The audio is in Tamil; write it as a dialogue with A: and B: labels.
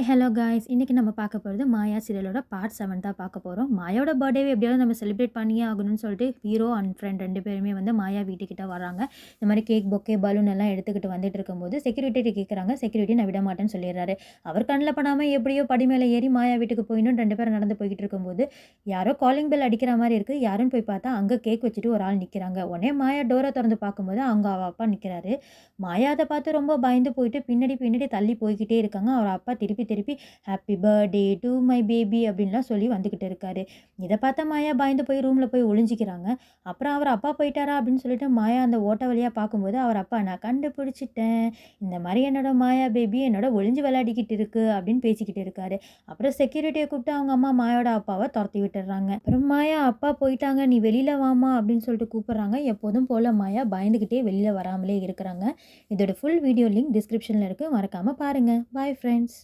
A: ஹாய் ஹலோ காய்ஸ் இன்றைக்கி நம்ம பார்க்க போகிறது மாயா சீரியலோட பார்ட் செவன் தான் பார்க்க போகிறோம் மாயாவோட பர்த்டேவை எப்படியாவது நம்ம செலிப்ரேட் பண்ணியே ஆகணும்னு சொல்லிட்டு ஹீரோ அண்ட் ஃப்ரெண்ட் ரெண்டு பேருமே வந்து மாயா வீட்டுக்கிட்ட வராங்க இந்த மாதிரி கேக் பொக்கே பலூன் எல்லாம் எடுத்துக்கிட்டு வந்துட்டு இருக்கும்போது செக்யூரிட்டி கேட்குறாங்க செக்யூரிட்டி நான் விட மாட்டேன்னு சொல்லிடுறாரு. அவர் கண்ணில் பண்ணாமல் எப்படியோ படி மேலே ஏறி மாயா வீட்டுக்கு போயினும் ரெண்டு பேரும் நடந்து போய்கிட்டு இருக்கும்போது யாரோ காலிங் பெல் அடிக்கிற மாதிரி இருக்குது யாருன்னு போய் பார்த்தா அங்கே கேக் வச்சுட்டு ஒரு ஆள் நிற்கிறாங்க உடனே மாயா டோரை திறந்து பார்க்கும்போது அங்கே அவள் அப்பா நிற்கிறாரு மாயா அதை பார்த்து ரொம்ப பயந்து போயிட்டு பின்னாடி பின்னாடி தள்ளி போய்கிட்டே இருக்காங்க. அவர் அப்பா திருப்பி திருப்பி happy birthday to my baby அப்படின்லாம் சொல்லி வந்துக்கிட்டு இருக்காரு. இதை பார்த்தா மாயா பயந்து போய் ரூமில் போய் ஒளிஞ்சிக்கிறாங்க. அப்புறம் அவர் அப்பா போயிட்டாரா? அப்படின்னு சொல்லிட்டு மாயா அந்த ஓட்ட வழியாக பார்க்கும்போது அவர் அப்பா நான் கண்டுபிடிச்சிட்டேன். இந்த மாதிரி என்னோட மாயா பேபி என்னோட ஒளிஞ்சு விளையாடிக்கிட்டு இருக்கு அப்படின்னு பேசிக்கிட்டு இருக்காரு. அப்புறம் செக்யூரிட்டியை கூப்பிட்டு அவங்க அம்மா மாயோட அப்பாவை துரத்தி விட்டுறாங்க அப்புறம் மாயா அப்பா போயிட்டாங்க. நீ வெளியில் வாமா அப்படின்னு சொல்லிட்டு கூப்பிட்றாங்க. எப்போதும் போல் மாயா பயந்துக்கிட்டே வெளியில் வராமலே இருக்கிறாங்க. இதோட ஃபுல் வீடியோ லிங்க் டிஸ்கிரிப்ஷனில் இருக்குது மறக்காமல் பாருங்கள் பாய் ஃப்ரெண்ட்ஸ்